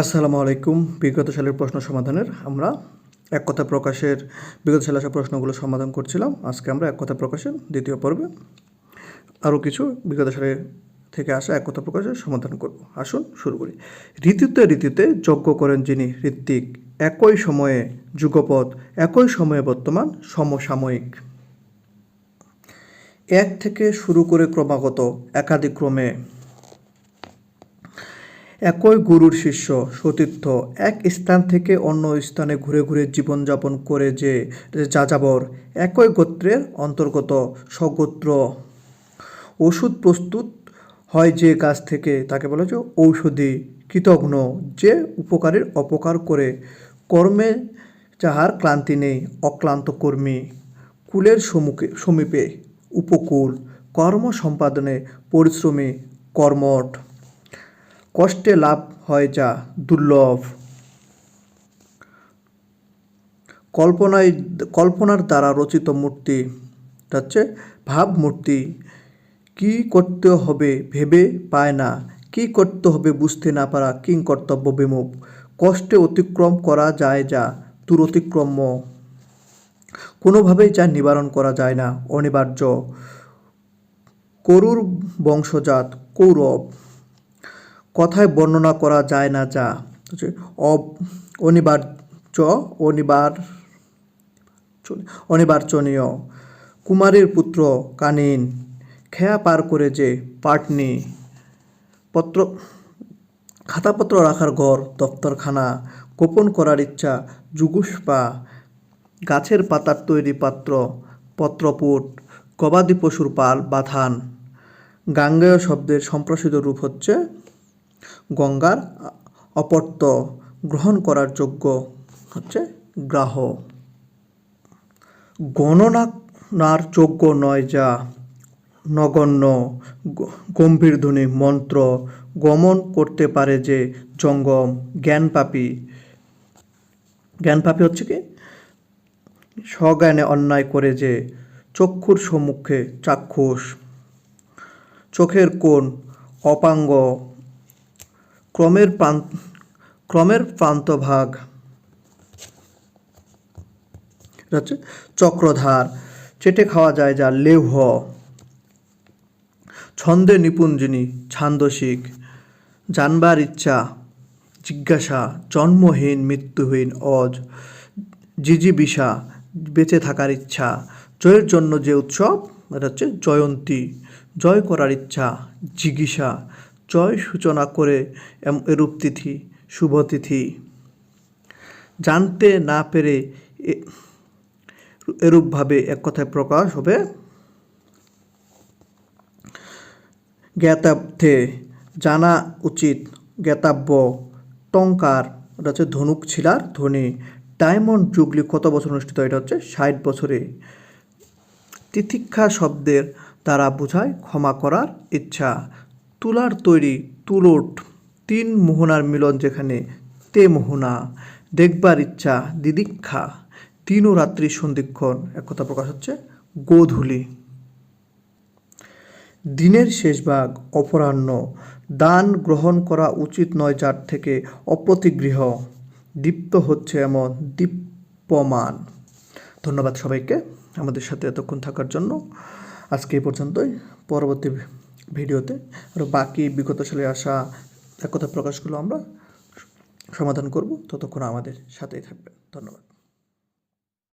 আসসালামু আলাইকুম। বিগত সালের প্রশ্ন সমাধানের আমরা এক কথা প্রকাশের, বিগত সালে আসা প্রশ্নগুলো সমাধান করছিলাম। আজকে আমরা এক কথা প্রকাশের দ্বিতীয় পর্বে আরও কিছু বিগত সালে থেকে আসা এক কথা প্রকাশের সমাধান করব। আসুন শুরু করি। ঋতুতে ঋতুতে যজ্ঞ করেন যিনি ঋত্বিক, একই সময়ে যুগপৎ, একই সময়ে বর্তমান সমসাময়িক। এক থেকে শুরু করে ক্রমাগত একাধিক্রমে একই গুরুর শিষ্য, সতীর্থ, এক স্থান থেকে অন্য স্থানে ঘুরে ঘুরে জীবনযাপন করে যে যাযাবর একই গোত্রের অন্তর্গত স্বগোত্র ওষুধ প্রস্তুত হয় যে গাছ থেকে, তাকে বলা হচ্ছে ঔষধি, কৃতঘ্ন, যে উপকারের অপকার করে। কর্মে যাহার ক্লান্তি নেই, অক্লান্ত কর্মী। কুলের সমুখে সমীপে, উপকূল। কর্ম সম্পাদনে, পরিশ্রমী, কর্মঠ। কষ্টে লাভ হয় যা দুর্লভ। কল্পনায়, কল্পনার দ্বারা রচিত মূর্তি হচ্ছে ভাবমূর্তি কি করতে হবে ভেবে পায় না, কি করতে হবে বুঝতে না পারা কিং কর্তব্য বিমুখ। কষ্টে অতিক্রম করা যায় যা দুরতিক্রম্য। কোনোভাবেই যা নিবারণ করা যায় না, অনিবার্য। করুর বংশজাত কৌরব। কথায় বর্ণনা করা যায় না যা। অনিবার্য, অনিবার, অনিবার্চনীয়। কুমারের পুত্র কানিন, খেয়া পার করে যে পাটনি, পত্র, খাতাপত্র রাখার ঘর, দপ্তরখানা, গোপন করার ইচ্ছা জুগুষ্পা গাছের পাতার তৈরি পাত্র, পত্রপুট, গবাদি পশুর পাল, বাথান। গাঙ্গেয় শব্দের সম্প্রসারিত রূপ হচ্ছে গঙ্গার অপত্য গ্রহণ করার যোগ্য হচ্ছে গ্রাহ। গণনার যোগ্য নয় যা নগণ্য গম্ভীর ধ্বনি, মন্ত্র গমন করতে পারে যে জঙ্গম, জ্ঞানপাপী। জ্ঞানপাপী হচ্ছে কি? স্বজ্ঞানে অন্যায় করে যে চক্ষুর সম্মুখে চাক্ষুষ। চোখের কোণ অপাঙ্গ ক্রমের প্রান্ত ক্রমের প্রান্তভাগ। হচ্ছে চক্রধার, চেটে খাওয়া যায় যা লেহ। ছন্দে নিপুণ যিনি ছান্দসিক, জানবার ইচ্ছা, জিজ্ঞাসা, জন্মহীন, মৃত্যুহীন, অজ, জিজিবিষা, বেঁচে থাকার ইচ্ছা, জয়ের জন্য যে উৎসব, এটা হচ্ছে জয়ন্তী, জয় করার ইচ্ছা জিজ্ঞাসা জয় সূচনা করে এরূপ তিথি, শুভ তিথি। জানতে না পেরে এরূপভাবে এক কথায় প্রকাশ হবে। জ্ঞাতার্থে জানা উচিত জ্ঞাতাব্য টঙ্কার, এটা হচ্ছে ধনুক ছিলার ধ্বনি। ডায়মন্ড জুবলি কত বছর অনুষ্ঠিত? এটা হচ্ছে ষাট বছরে। তিতিক্ষা শব্দের দ্বারা বোঝায় ক্ষমা করার ইচ্ছা। তুলার তৈরি তুলোট, তিন মোহনার মিলন যেখানে, তে মোহনা, দেখবার ইচ্ছা দিদিক্ষা তিন ও রাত্রি সন্ধিক্ষণ, এক কথা প্রকাশ হচ্ছে, গোধূলি। দিনের শেষ ভাগ অপরাহ্ন, দান গ্রহণ করা উচিত নয় যার থেকে অপ্রতিগৃহ, দীপ্ত হচ্ছে এমন দীপ্যমান। ধন্যবাদ সবাইকে আমাদের সাথে এতক্ষণ থাকার জন্য। আজকে এই পর্যন্তই। পরবর্তী ভিডিওতে। আর বাকি বিগত সালে আসা একতা প্রকাশগুলো আমরা। সমাধান করব। ততক্ষণ আমাদের সাথেই থাকবেন। ধন্যবাদ।